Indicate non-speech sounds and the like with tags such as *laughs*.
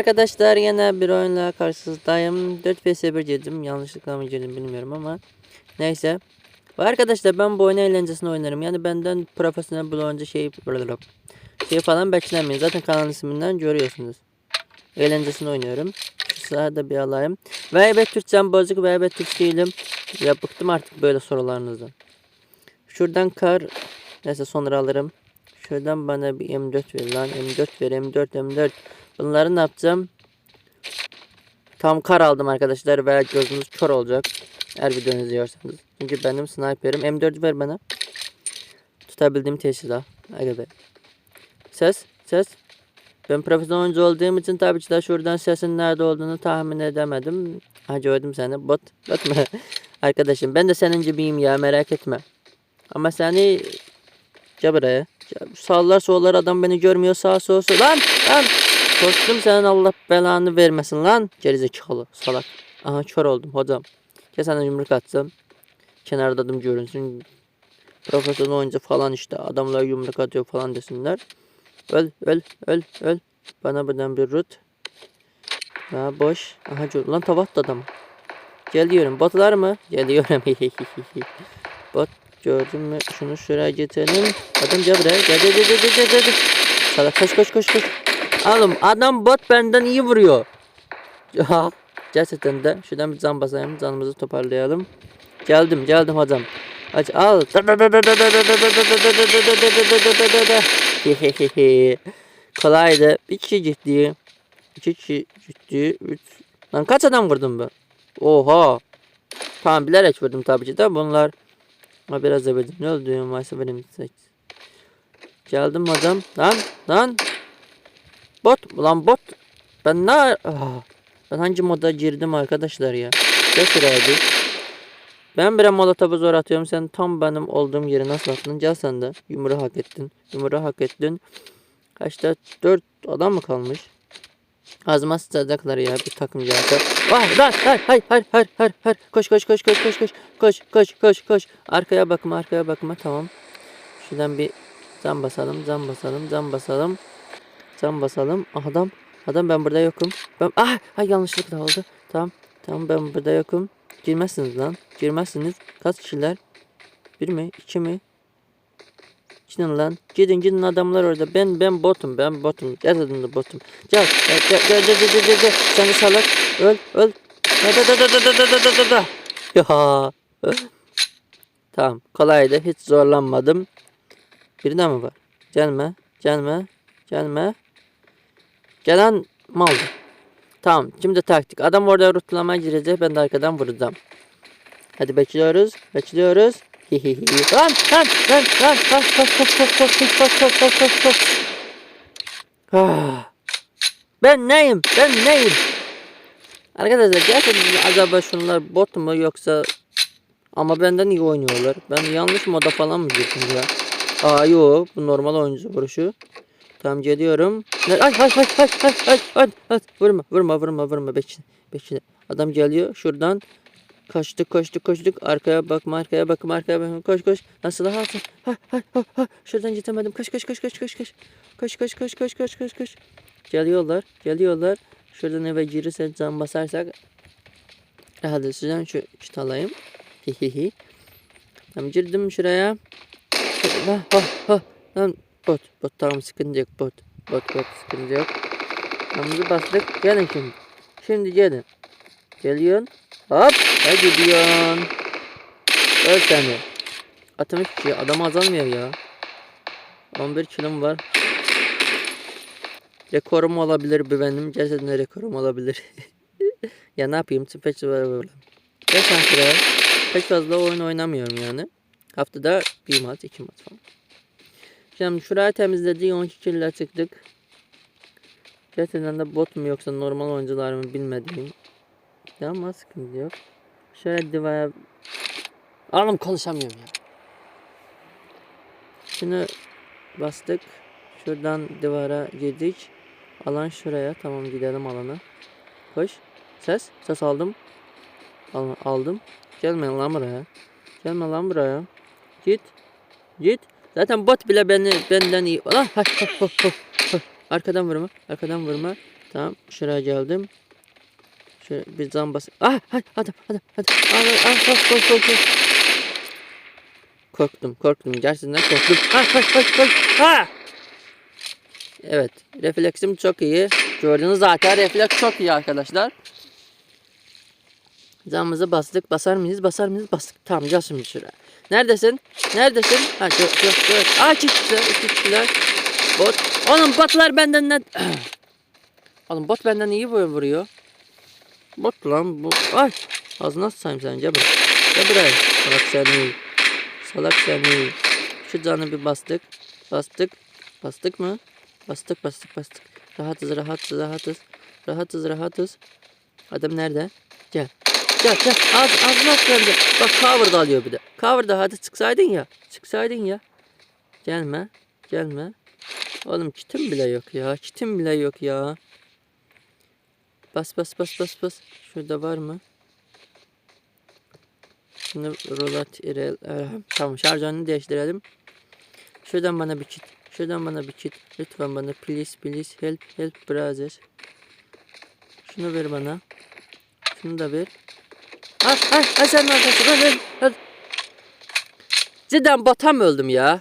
Arkadaşlar yine bir oyunla karşınızdayım. 4 vs 1 girdim. Yanlışlıkla mı girdim bilmiyorum ama. Neyse. Ve arkadaşlar ben bu oyunu eğlencesine oynarım. Yani benden profesyonel bir oyuncu şey şey falan beklemeyin. Zaten kanal isminden görüyorsunuz. Eğlencesine oynuyorum. Şu sırada bir alayım. Ve evet Türkçem bozuk ve evet Türk değilim. Ya bıktım artık böyle sorularınızdan. Şuradan kar. Neyse sonra alırım. Şuradan bana bir M4 ver lan. M4 ver M4 M4. Bunları ne yapacağım? Tam kar aldım arkadaşlar ve gözünüz kör olacak. Eğer videonu izliyorsanız. Çünkü benim sniperim. M4 ver bana. Tutabildiğim teşhis Hadi be. Ses. Ses. Ben profesyonel oyuncu olduğum için tabii ki de şuradan sesin nerede olduğunu tahmin edemedim. Ha gördüm seni. Bot. Bot mu? *laughs* Arkadaşım ben de senin gibiyim ya merak etme. Ama seni Gel buraya. Gel. Sağlar sollar adam beni görmüyor sağ sol sol. Lan lan. Korktum senin Allah belanı vermesin lan. Gerizekalı salak. Aha kör oldum hocam. Gel sana yumruk atsam. Kenarda adım görünsün. Profesyonel oyuncu falan işte. Adamlar yumruk atıyor falan desinler. Öl öl öl öl. Bana buradan bir rut. Ha boş. Aha gör. Lan tavat da adam. Geliyorum. Botlar mı? Geliyorum. *laughs* Bot gördün mü? Şunu şuraya getirelim. Adam gel. Gel gel gel gel gel gel. Salak koş koş koş koş. Oğlum adam bot benden iyi vuruyor. Ya gerçekten de şuradan bir can basayım. Canımızı toparlayalım. Geldim geldim hocam. Aç al. Kolaydı. Bir kişi ciddi. İki kişi ciddi. Üç. Lan kaç adam vurdum ben? Oha. Tamam bilerek vurdum tabii ki de bunlar. Ha biraz da verdim. Ne oldu ya maalesef benim. Geldim adam. Lan lan. Bot. Lan bot. Ben ne? Ah, ben hangi moda girdim arkadaşlar ya? Gel şuraya. Ben bir molotofu zor atıyorum. Sen tam benim olduğum yere nasıl attın? Gel sen de. Yumruğu hak ettin. Yumruğu hak ettin. Kaçta? Dört adam mı kalmış? Ağzıma sıçacaklar ya bir takım geldi. Vay lan hayır hayır hayır hayır hayır hayır. Koş koş koş koş koş koş koş koş koş koş. Arkaya bakma arkaya bakma tamam. Şuradan bir zam basalım zam basalım zam basalım. Zam basalım. Ah, Adam adam ben burada yokum. Ben ah ay yanlışlıkla oldu. Tamam tamam ben burada yokum. Girmezsiniz lan. Girmezsiniz. Kaç kişiler? Bir mi? iki mi? Gidin lan. Gidin gidin adamlar orada. Ben ben botum. Ben botum. Gerçekten de botum. Gel. Gel gel gel gel gel gel. gel. Sen de salak. Öl öl. Da da da da da da da da da da. Ya. Tamam. Kolaydı. Hiç zorlanmadım. Bir de mi var? Gelme. Gelme. Gelme. Gelen maldı. Tamam. Şimdi taktik. Adam orada rutlamaya girecek. Ben de arkadan vuracağım. Hadi bekliyoruz. Bekliyoruz. Lan lan lan lan koş koş koş koş koş koş koş koş koş koş koş. Ah. Ben neyim? Ben neyim? Arkadaşlar gerçekten acaba şunlar bot mu yoksa ama benden iyi oynuyorlar. Ben yanlış moda falan mı girdim ya? Aa yok bu normal oyuncu vuruşu. Tamam geliyorum. Ay ay ay ay ay ay ay ay vurma vurma vurma vurma bekle bekle. Adam geliyor şuradan Koştuk koştuk koştuk. Arkaya bakma arkaya bakma arkaya bakma. Koş koş. Nasıl ha? Ha ha ha ha. Şuradan gidemedim. Koş koş koş koş koş koş. Koş koş koş koş koş koş koş. Geliyorlar. Geliyorlar. Şuradan eve girirsen can basarsak. Hadi sizden şu kit alayım. Hihihi. Tamam girdim şuraya. Ha ha ha. Lan bot. Bot tamam sıkıntı yok bot. Bot bot sıkıntı yok. Tamamızı bastık. Gelin şimdi. Şimdi gelin. Geliyorsun. Hop. Ne gidiyorsun? Öl seni. Atım hiç şey. Adam azalmıyor ya. 11 kilom var. Rekorum olabilir bu benim. Gerçekten rekorum olabilir. *laughs* ya ne yapayım? Pek böyle sen şuraya. Pek fazla oyun oynamıyorum yani. Haftada bir maç, iki maç falan. Şimdi şurayı temizledik. 12 kille çıktık. Gerçekten de bot mu yoksa normal oyuncular mı bilmediğim. Ya ama sıkıntı yok. Şöyle divaya... Oğlum konuşamıyorum ya. Şunu bastık. Şuradan divara girdik. Alan şuraya. Tamam gidelim alana. Koş. Ses. Ses aldım. Al, aldım. Gelme lan buraya. Gelme lan buraya. Git. Git. Zaten bot bile beni benden iyi. Lan. Arkadan vurma. Arkadan vurma. Tamam şuraya geldim. Şöyle bir zam bas. Ah hadi hadi hadi hadi. Ah ah kork kork kork. kork. Korktum korktum gerçekten korktum. Ah ah ah ah. ah! Evet refleksim çok iyi. Gördüğünüz zaten refleks çok iyi arkadaşlar. Zamımızı bastık. Basar mıyız? Basar mıyız? Bastık. Tamam gel şimdi şuraya. Neredesin? Neredesin? Ha gör gör gör. Aa iki kişiler. Bot. Oğlum botlar benden ne? *clears throat* Oğlum bot benden iyi vuruyor. Bot lan bu. Ay. Ağzına sıçayım sen gel buraya. Gel buraya. Salak seni. Salak seni. Şu canı bir bastık. Bastık. Bastık mı? Bastık bastık bastık. Rahatız rahatız rahatız. Rahatız rahatız. Adam nerede? Gel. Gel gel. Ağz, ağzına bende. Bak cover'da alıyor bir de. Cover'da hadi çıksaydın ya. Çıksaydın ya. Gelme. Gelme. Oğlum kitim bile yok ya. Kitim bile yok ya. Bas bas bas bas bas. Şurada var mı? Şimdi rulat irel. Tamam şarjörünü değiştirelim. Şuradan bana bir kit. Şuradan bana bir kit. Lütfen bana please please help help brother. Şunu ver bana. Şunu da ver. Ay ay ay sen arkadaşım öl öl öl. Cidden bota mı öldüm ya?